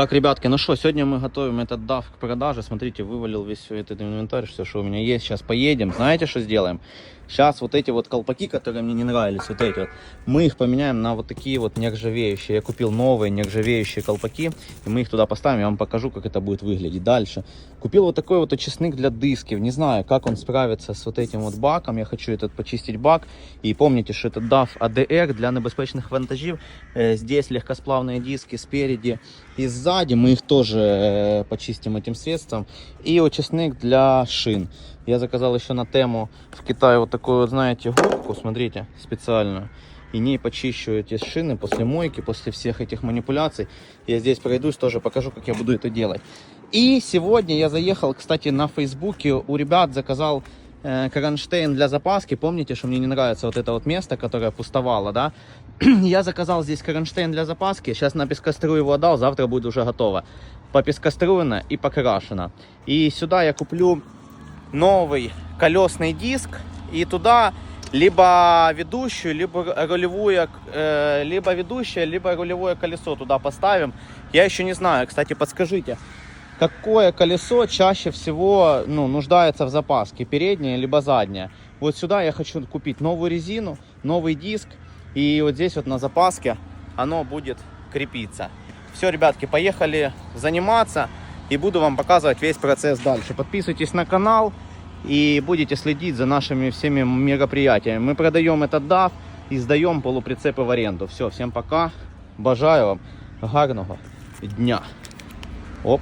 Так, ребятки, ну что, сегодня мы готовим этот DAF к продаже. Смотрите, вывалил весь этот инвентарь, все, что у меня есть. Сейчас поедем. Знаете, что сделаем? Сейчас вот эти вот колпаки, которые мне не нравились, вот эти вот, мы их поменяем на вот такие вот нержавеющие. Я купил новые нержавеющие колпаки, и мы их туда поставим. Я вам покажу, как это будет выглядеть. Дальше. Купил вот такой вот очистник для дисков. Не знаю, как он справится с вот этим вот баком. Я хочу этот почистить бак. И помните, что это DAF ADR для небезпечных вантажів. Э, Здесь легкосплавные диски спереди и сзади. Мы их тоже э, почистим этим средством. И очистник для шин. Я заказал еще на тему в Китае вот такую, знаете, губку, смотрите, специальную. И ней почищу эти шины после мойки, после всех этих манипуляций. Я здесь пройдусь, тоже покажу, как я буду это делать. И сегодня я заехал, кстати, на Фейсбуке у ребят заказал э, кронштейн для запаски. Помните, что мне не нравится вот это вот место, которое пустовало, да? я заказал здесь кронштейн для запаски. Сейчас на пескостру его отдал, завтра будет уже готово. Попескоструено и покрашено. И сюда я куплю новый колесный диск и туда либо ведущую, либо рулевую, э, либо ведущее, либо рулевое колесо туда поставим. Я еще не знаю, кстати, подскажите, какое колесо чаще всего ну, нуждается в запаске, переднее либо заднее. Вот сюда я хочу купить новую резину, новый диск, и вот здесь вот на запаске оно будет крепиться. Все, ребятки, поехали заниматься и буду вам показывать весь процесс дальше. Подписывайтесь на канал и будете следить за нашими всеми мероприятиями. Мы продаем этот DAF и сдаем полуприцепы в аренду. Все, всем пока. Бажаю вам гарного дня. Оп.